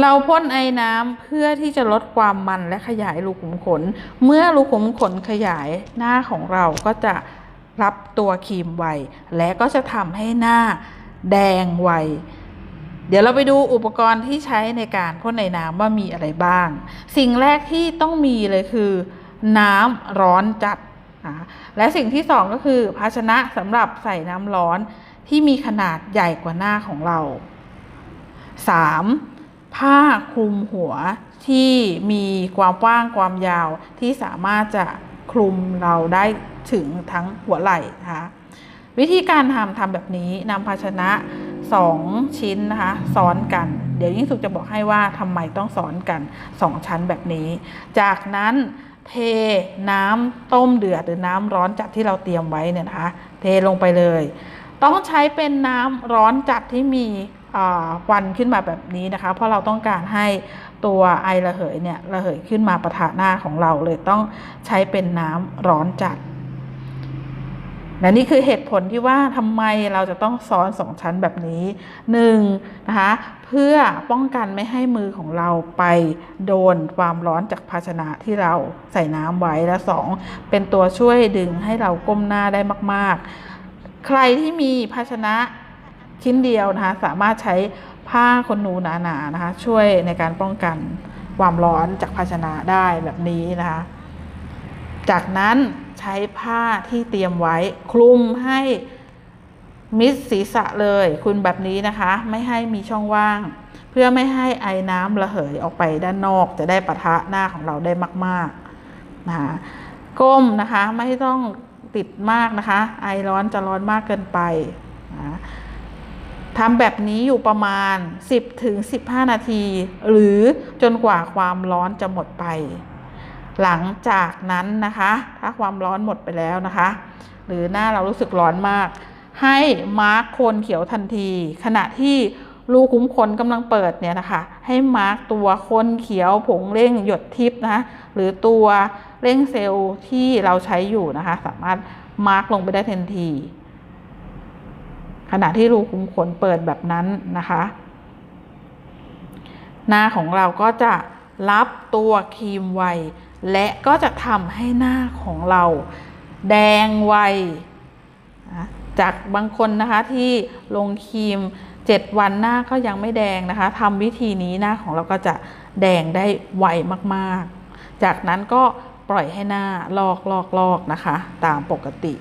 เราพ่นไอ้น้ำเพื่อที่จะลดความมันและขยายรูขุมขน เมื่อรูขุมขนขยายหน้าของเราก็จะรับตัวครีมไว และก็จะทำให้หน้าแดงไว เดี๋ยวเราไปดูอุปกรณ์ที่ใช้ในการพ่นในน้ำว่ามีอะไรบ้าง สิ่งแรกที่ต้องมีเลยคือ น้ำร้อนจัด และสิ่งที่สองก็คือ ภาชนะสำหรับใส่น้ำร้อนที่มีขนาดใหญ่กว่าหน้าของเรา 3. ผ้าคลุมหัวที่มีความกว้างความยาวที่สามารถจะคลุมเราได้ถึงทั้งหัวไหล่นะคะวิธีการทำทำแบบนี้นำภาชนะ 2 ชิ้นนะคะซ้อนกัน เดี๋ยวยิ่งสุขจะบอกให้ว่าทำไมต้องซ้อนกัน 2 ชั้นแบบนี้ จากนั้นเทน้ำต้มเดือดหรือน้ำร้อนจัดที่เราเตรียมไว้เนี่ยนะคะ เทลงไปเลย ต้องใช้เป็นน้ำร้อนจัดที่มี วันขึ้นมาแบบนี้นะคะ เพราะเราต้องการให้ตัวไอระเหยเนี่ยระเหยขึ้นมาประทะหน้าของเราเลยต้องใช้เป็นน้ำร้อนจัดและนี่คือเหตุผลที่ว่าทำไมเราจะต้องซ้อนสองชั้นแบบนี้หนึ่งนะคะเพื่อป้องกันไม่ให้มือของเราไปโดนความร้อนจากภาชนะที่เราใส่น้ำไว้และสองเป็นตัวช่วยดึงให้เราก้มหน้าได้มาก ๆ ใครที่มีภาชนะ ชิ้นเดียวนะคะสามารถใช้ผ้าขนหนูหนาๆนะคะช่วยในการป้องกันความร้อนจากภาชนะได้แบบนี้นะคะ จากนั้นใช้ผ้าที่เตรียมไว้คลุมให้มิดศีรษะเลยคุณแบบนี้นะคะ ไม่ให้มีช่องว่าง เพื่อไม่ให้ไอน้ำระเหยออกไปด้านนอก จะได้ปะทะหน้าของเราได้มากๆนะคะก้มนะคะไม่ต้องติดมากนะคะ ไอร้อนจะร้อนมากเกินไปนะ ทำแบบนี้อยู่ประมาณ 10ถึง15 นาที หรือจนกว่าความร้อนจะหมดไป หลังจากนั้นนะคะ ถ้าความร้อนหมดไปแล้วนะคะ หรือหน้าเรารู้สึกร้อนมาก ให้มาร์คโคนเขียวทันที ขณะที่รูคุ้มขนกำลังเปิดเนี่ยนะคะ ให้มาร์คตัวโคนเขียวผงเร่งหยดทิพย์นะะหรือตัวเร่งเซลล์ที่เราใช้อยู่นะคะ สามารถมาร์คลงไปได้ทันที ณะที่รูคุ้มขนเปิดแบบนั้นนะคะ หน้าของเราก็จะรับตัวครีมไว และก็จะทำให้หน้าของเรา แดงไว จากบางคนนะคะที่ลงครีม 7 วันหน้าก็ยังไม่แดงนะคะทำวิธีนี้หน้าของเราก็จะแดงได้ไวมาก ๆ จากนั้นก็ปล่อยให้หน้าลอกลอกลอกนะคะ ตามปกติ